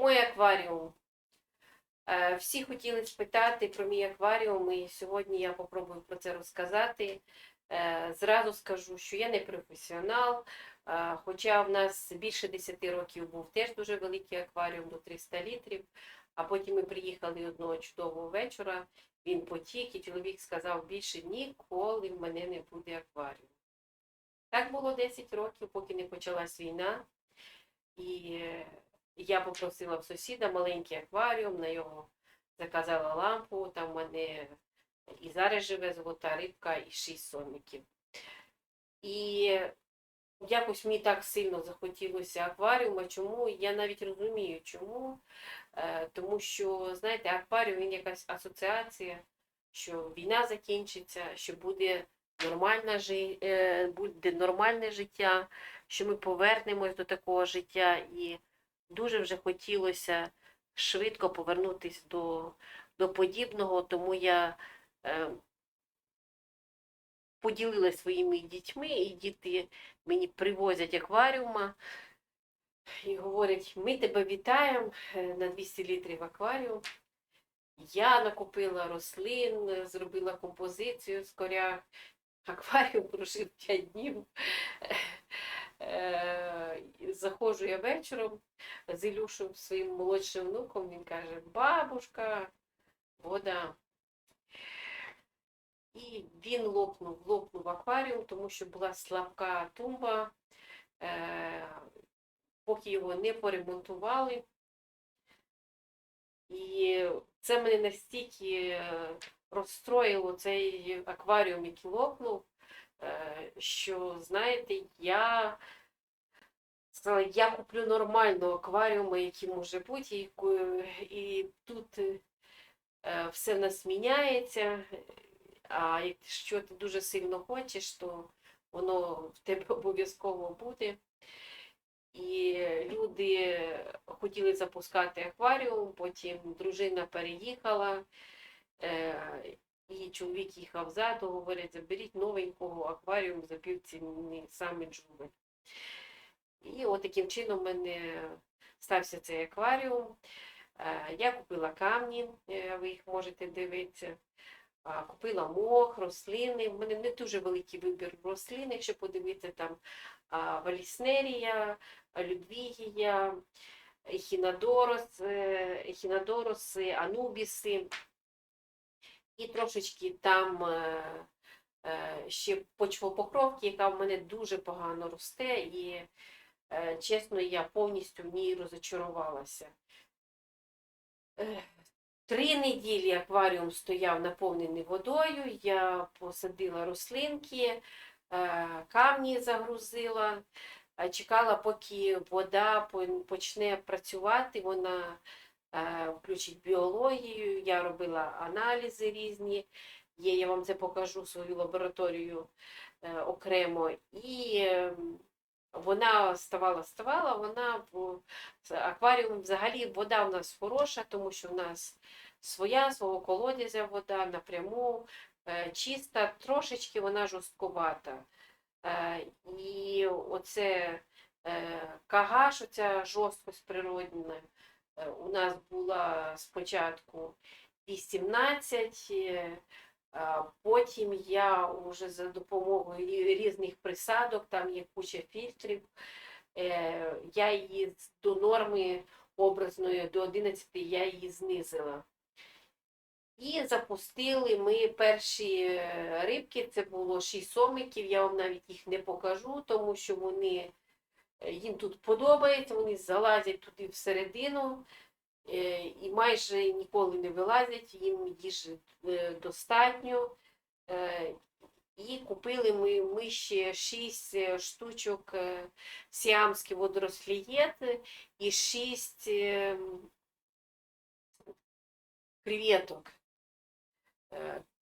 Мой акваріум. Е, Всі хотіли спитати про мій акваріум, і сьогодні я попробую про це розказати. Е, Зразу скажу, що я не професіонал, е, хоча в нас більше 10 років був теж дуже великий акваріум до 300 літрів. А потім ми приїхали одного чудового вечора. Він потік, і чоловік сказав, більше ніколи в мене не буде акваріуму. Так було 10 років, поки не почалась війна. І я попросила в сусіда маленький акваріум, на його заказала лампу. Там в мене і зараз живе золота рибка, і шість сомиків. І якось мені так сильно захотілося акваріума. Чому? Я навіть розумію, чому. Е, Тому що, знаєте, акваріум він якась асоціація, що війна закінчиться, що буде нормальне, жи- е, буде нормальне життя, що ми повернемось до такого життя. І дуже вже хотілося швидко повернутися до, до подібного, тому я е, поділилася своїми дітьми, і діти мені привозять акваріума і говорять, ми тебе вітаємо е, на 200 літрів акваріум. Я накупила рослин, зробила композицію з коряг. Акваріум прожив 5 днів. Е, Заходжу я вечором з Ілюшем, своїм молодшим внуком, він каже, бабушка, вода. І він лопнув, лопнув акваріум, тому що була слабка тумба. Е, поки його не поремонтували. І це мене настільки розстроїло цей акваріум, який лопнув, що, знаєте, я сказала, я куплю нормального акваріуму, який може бути, і, і тут е, все в нас міняється. А якщо ти дуже сильно хочеш, то воно в тебе обов'язково буде. І люди хотіли запускати акваріум, потім дружина переїхала, і чоловік їхав ззаду, говорять, заберіть новенького акваріум за півціни саме джуби. І от таким чином в мене стався цей акваріум. Е, Я купила камні, е, ви їх можете дивитися. Купила мох, рослини. У мене не дуже великий вибір рослин, якщо подивитися там валіснерія, людвігія, ехінодорос, е, ехінодороси, анубіси. І трошечки там е, е, ще почвопокровки, яка в мене дуже погано росте, і е, чесно, я повністю в ній розочарувалася. Три неділі акваріум стояв наповнений водою, я посадила рослинки, камні загрузила, чекала, поки вода почне працювати, вона включить біологію, я робила аналізи різні, є, я вам це покажу свою лабораторію е, окремо. І е, вона ставала, ставала, вона в акваріум взагалі вода у нас хороша, тому що в нас своя, свого колодязя вода напряму, е, чиста, трошечки вона жорсткувата. Е, І оце е, кагаш, оця жорсткость природна, е, у нас була спочатку 18, е, потім я вже за допомогою різних присадок, там є куча фільтрів, е, я її до норми образної до 11 я її знизила. І запустили ми перші е, рибки, це було 6 сомиків, я вам навіть їх не покажу, тому що вони е, їм тут подобається, вони залазять туди всередину е, і майже ніколи не вилазять, їм їжі е, достатньо. Е, І купили ми, ми ще 6 штучок сіамський водорослієт і 6 креветок.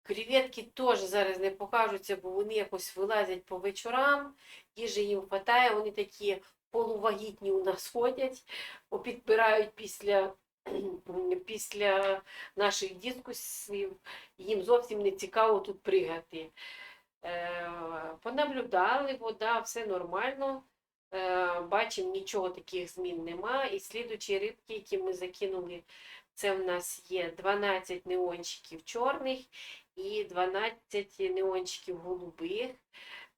Креветки теж зараз не покажуться, бо вони якось вилазять по вечорам, їжі їм вистачає, вони такі полувагітні у нас ходять, попідпирають після, після наших дискусів, їм зовсім не цікаво тут пригати. Е, Понаблюдали, вода, все нормально. е, бачимо, нічого таких змін нема. І слідучі рибки, які ми закинули, це в нас є 12 неончиків чорних і 12 неончиків голубих.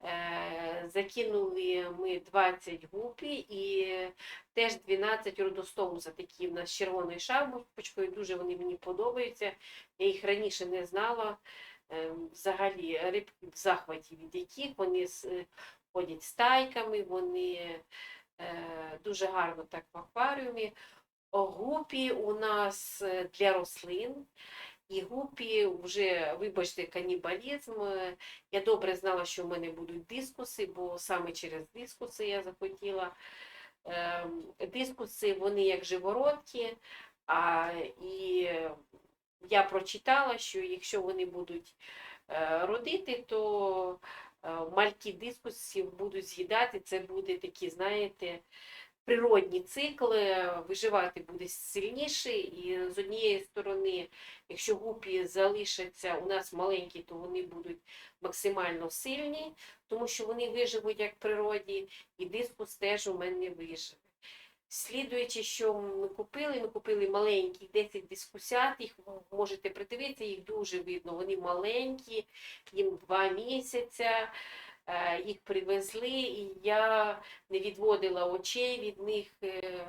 Е, Закинули ми 20 гупі і теж 12 родостомуса такі в нас з червоною шапочкою. Дуже вони мені подобаються. Я їх раніше не знала. Е, Взагалі рибки в захваті від яких вони е, ходять стайками, вони дуже гарно так в акваріумі. Гупі у нас для рослин. І гупі вже, вибачте, канібалізм. Е, Я добре знала, що в мене будуть дискуси, бо саме через дискуси я захотіла. Ем, Дискуси, вони як живородки, а, і я прочитала, що якщо вони будуть е, родити, то е, мальки дискусів будуть з'їдати. Це буде такі, знаєте, природні цикли, виживати буде сильніше. І з однієї сторони, якщо гупі залишаться у нас маленькі, то вони будуть максимально сильні, тому що вони виживуть як в природі, і дискус теж у мене виживе. Слідуючи, що ми купили, ми купили маленькі 10 дискусят, їх можете придивитися, їх дуже видно, вони маленькі, їм 2 місяці, е, їх привезли, і я не відводила очей від них е,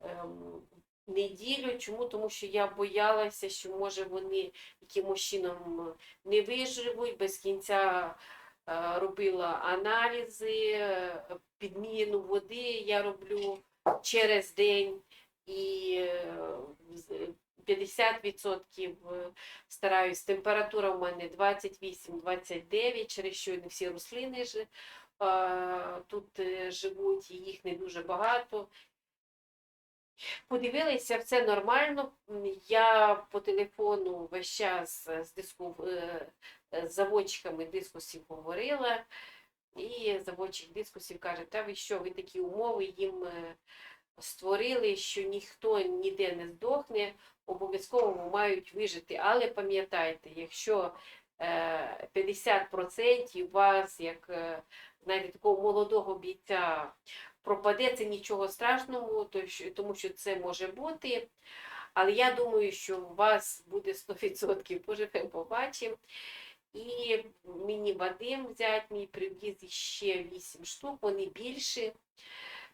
ем, неділю. Чому? Тому що я боялася, що може вони якимось чином не виживуть, без кінця е, робила аналізи, е, підміну води я роблю через день і е, 50% стараюсь. Температура в мене 28-29, через що не всі рослини ж, е, тут е, живуть, їх не дуже багато. Подивилися, все нормально. Я по телефону весь час е, з диску, е, е, з заводчиками дискусів говорила. І заводчик дискусів каже, та ви що, ви такі умови їм е, створили, що ніхто ніде не здохне, обов'язково мають вижити. Але пам'ятайте, якщо е, 50% вас, як е, знаєте, такого молодого бійця, пропаде, це нічого страшного, тому що це може бути. Але я думаю, що у вас буде 100%, поживемо, побачимо. І мені Вадим взять мій привіз ще 8 штук, вони більші.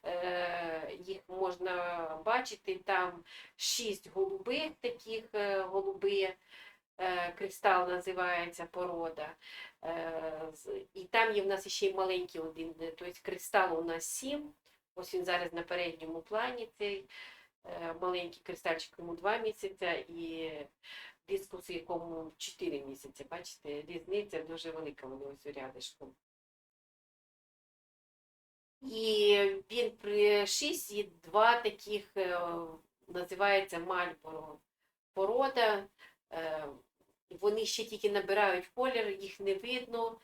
Е, Їх можна бачити, там 6 голубих таких е, голуби, е, кристал називається порода. І там є в нас ще й маленький один, тобто кристал у нас 7. Ось він зараз на передньому плані цей маленький кристальчик йому 2 місяці і дискус, якому 4 місяці. Бачите, різниця дуже велика вони ось рядишком. Він при 6 і два таких е, називається Мальборо порода. Е, Вони ще тільки набирають колір, їх не видно.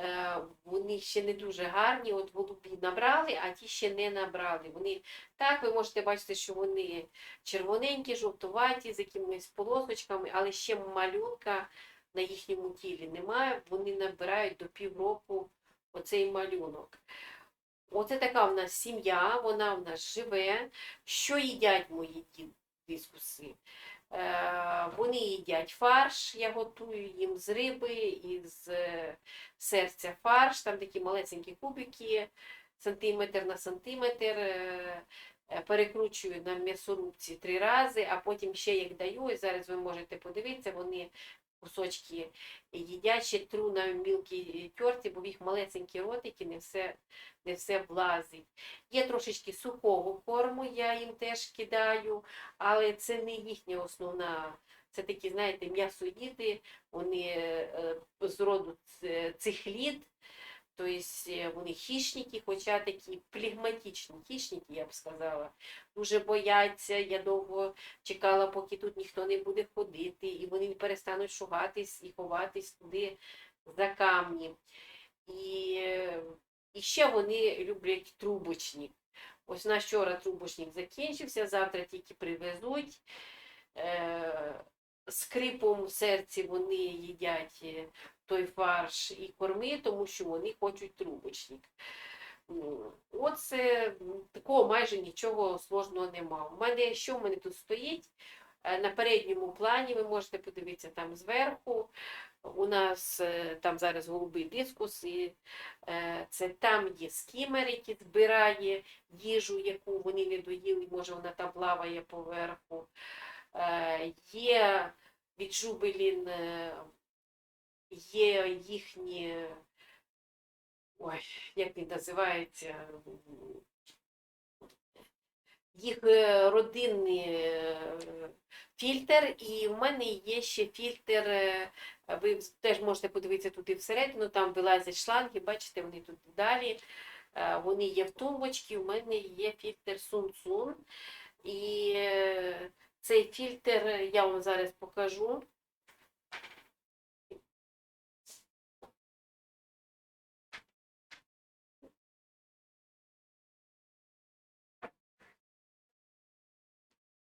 Е, Вони ще не дуже гарні. От голубі набрали, а ті ще не набрали. Вони так, ви можете бачити, що вони червоненькі, жовтуваті, з якимись полосочками, але ще малюнка на їхньому тілі немає. Вони набирають до півроку оцей малюнок. Оце така в нас сім'я, вона в нас живе. Що їдять мої дискуси? Е, вони їдять фарш, я готую їм з риби і з е, серця фарш, там такі малесенькі кубики, сантиметр на сантиметр. е, е, Перекручую на м'ясорубці три рази, а потім ще їх даю. І зараз ви можете подивитися, вони кусочки їдячі, ще тру на мілкій терці, бо в їх малесенькі ротики, не все, не все влазить. Є трошечки сухого корму, я їм теж кидаю, але це не їхня основна. Це такі, знаєте, м'ясоїди, вони е, з роду ц- цихлід, тобто е, вони хищники, хоча такі флегматичні хищники, я б сказала. Дуже бояться. Я довго чекала, поки тут ніхто не буде ходити, і вони перестануть шугатись і ховатись туди за камні. І, е, і ще вони люблять трубочник. Ось на вчора трубочник закінчився, завтра тільки привезуть. Е, скрипом в серці вони їдять е, той фарш і корми, тому що вони хочуть трубочник. Оце такого майже нічого сложного нема. У мене що в мене тут стоїть? Е, На передньому плані ви можете подивитися там зверху. У нас е, там зараз голубий дискус, і е, це там є скімер, який збирає їжу, яку вони не доїли, може вона там плаває поверху. Є від Жубелін, є їхні, ой, як він називається, їх е, родинний е, фільтр, і в мене є ще фільтр. е, Ви теж можете подивитися туди всередину, там вилазять шланги, бачите, вони тут далі. Вони є в тумбочці, у мене є фільтр Сунцун. І цей фільтр я вам зараз покажу.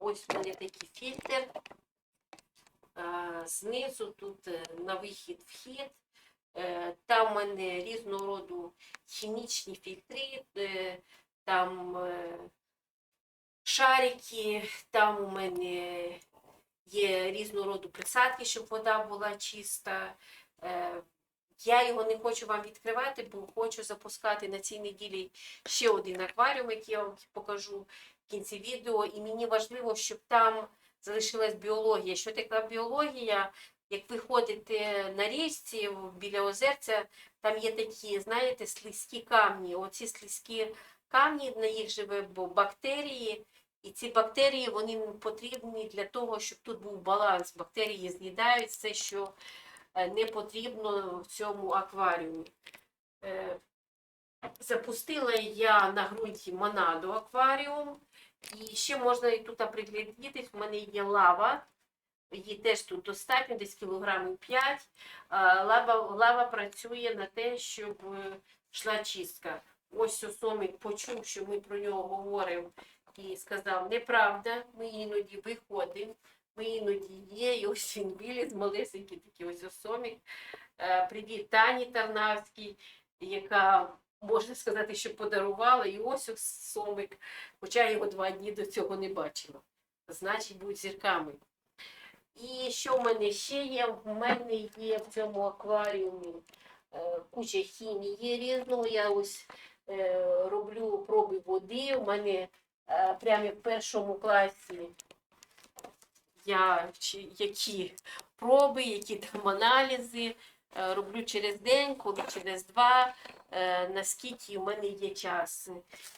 Ось у мене такий фільтр. Знизу тут е, на вихід вхід. Е, Там у мене різного роду хімічні фільтри, е, там е, шарики, там у мене є різного роду присадки, щоб вода була чиста. Е, Я його не хочу вам відкривати, бо хочу запускати на цій неділі ще один акваріум, який я вам покажу в кінці відео. І мені важливо, щоб там залишилась біологія. Що така біологія? Як ви ходите на річці біля озерця, там є такі, знаєте, слизькі камні. Оці слизькі камні, на їх живе бактерії. І ці бактерії вони потрібні для того, щоб тут був баланс. Бактерії з'їдають все, що е, не потрібно в цьому акваріумі. Запустила я на ґрунті монаду акваріум. І ще можна і тут приглядітись, в мене є лава. Її теж тут достатньо, десь кілограмів 5. Лава, лава працює на те, щоб е, йшла чистка. Ось Осомик почув, що ми про нього говоримо, і сказав, неправда, ми іноді виходимо, ми іноді є, і ось він виліз, малесенький такий ось Осомик. Е, Привіт Тані Тарнавській, яка, можна сказати, що подарувала, і ось Осомик, хоча я його два дні до цього не бачила. Значить, будуть зірками. І що в мене ще є? В мене є в цьому акваріумі е, куча хімії різного. Я ось е, роблю проби води. У мене е, прямо в першому класі я які проби, які там аналізи. Е, Роблю через день, коли через два, е, наскільки в мене є час.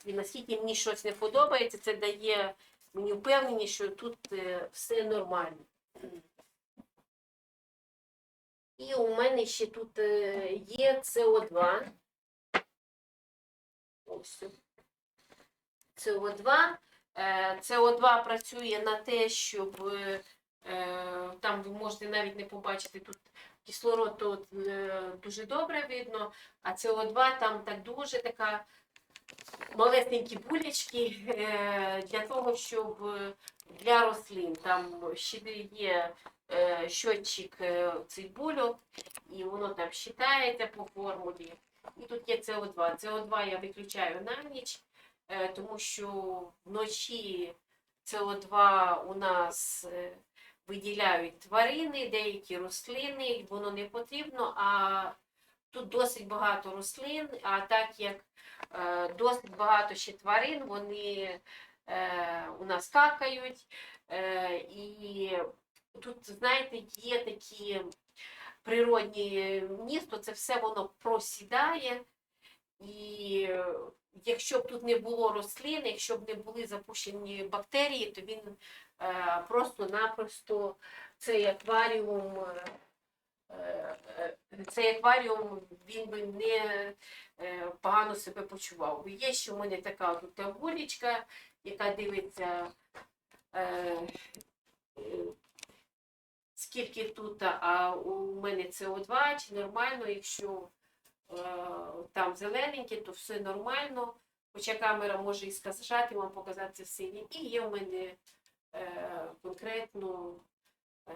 І наскільки мені щось не подобається, це дає мені впевненість, що тут е, все нормально. І у мене ще тут є СО2. Ось. СО2. Е, СО2 працює на те, щоб там ви можете навіть не побачити тут кислород тут е, дуже добре видно, а СО2 там так дуже така малесенькі булечки е, для того, щоб е, для рослин там ще є щотчик цих бульок, і воно там считається по формулі. І тут є СО2. СО2 я виключаю на ніч, тому що вночі СО2 у нас виділяють тварини, деякі рослини, воно не потрібно, а тут досить багато рослин, а так як е, досить багато ще тварин, вони е, у нас какають. Е, і тут, знаєте, є такі природні місто, це все воно просідає. І якщо б тут не було рослин, якщо б не були запущені бактерії, то він е, просто-напросто цей акваріум. е, е, Цей акваріум він би не е, погано себе почував. Є ще в мене така тут яка дивиться, е, скільки тут, а у мене СО2, чи нормально, якщо там зелененьке, то все нормально. Хоча камера може і сказати вам показати синім. І є в мене е, конкретно е,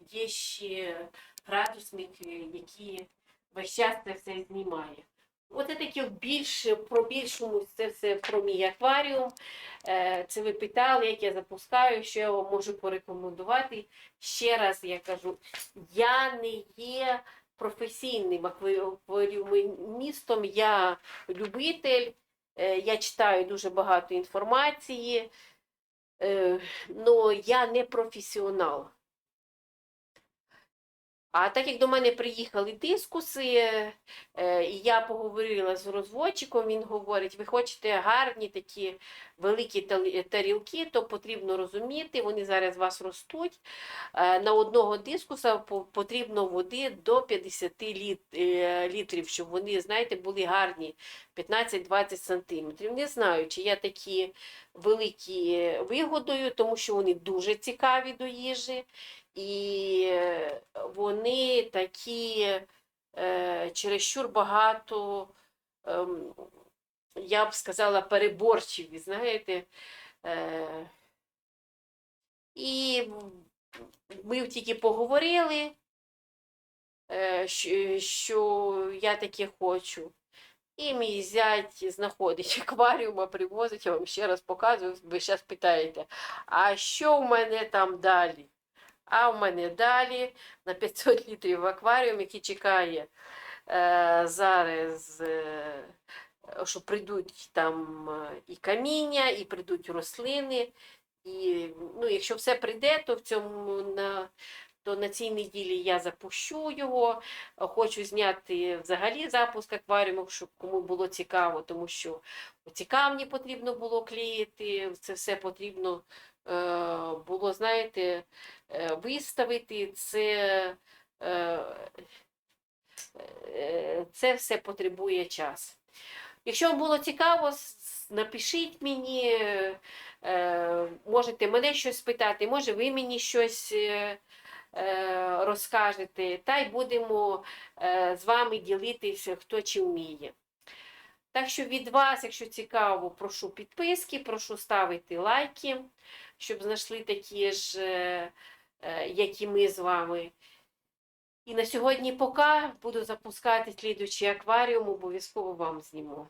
є ще градусник, е, який весь час це все знімає. Оце таке більше про більшому це все про мій акваріум. Е, Це ви питали, як я запускаю, що я вам можу порекомендувати. Ще раз я кажу, я не є професійним акваріумістом, я любитель, е, я читаю дуже багато інформації, але я не професіонал. А так як до мене приїхали дискуси, е, і я поговорила з розводчиком, він говорить, ви хочете гарні такі великі тарілки, то потрібно розуміти, вони зараз у вас ростуть. Е, На одного дискуса потрібно води до 50 літ- е, літрів, щоб вони, знаєте, були гарні 15-20 сантиметрів. Не знаю, чи я такі великі вигодою, тому що вони дуже цікаві до їжі. І е, вони такі е, чересчур багато, ем, я б сказала, переборчиві, знаєте. Е, і ми тільки поговорили, е, що, я таке хочу. І мій зять знаходить акваріума, привозить, я вам ще раз показую, ви зараз питаєте, а що в мене там далі? А в мене далі на 500 літрів акваріум, який чекає е, зараз, е, що прийдуть там і каміння, і прийдуть рослини. І ну, якщо все прийде, то в цьому на, то на цій неділі я запущу його. Хочу зняти взагалі запуск акваріуму, щоб кому було цікаво, тому що ці камні потрібно було клеїти, це все потрібно е, було, знаєте, е, виставити. Це, е, це все потребує час. Якщо вам було цікаво, напишіть мені, е, можете мене щось спитати, може ви мені щось е, е, розкажете, та й будемо з вами ділитися, хто чи вміє. Так що від вас, якщо цікаво, прошу підписки, прошу ставити лайки, щоб знайшли такі ж, як і ми з вами. І на сьогодні поки буду запускати слідуючий акваріум, обов'язково вам зніму.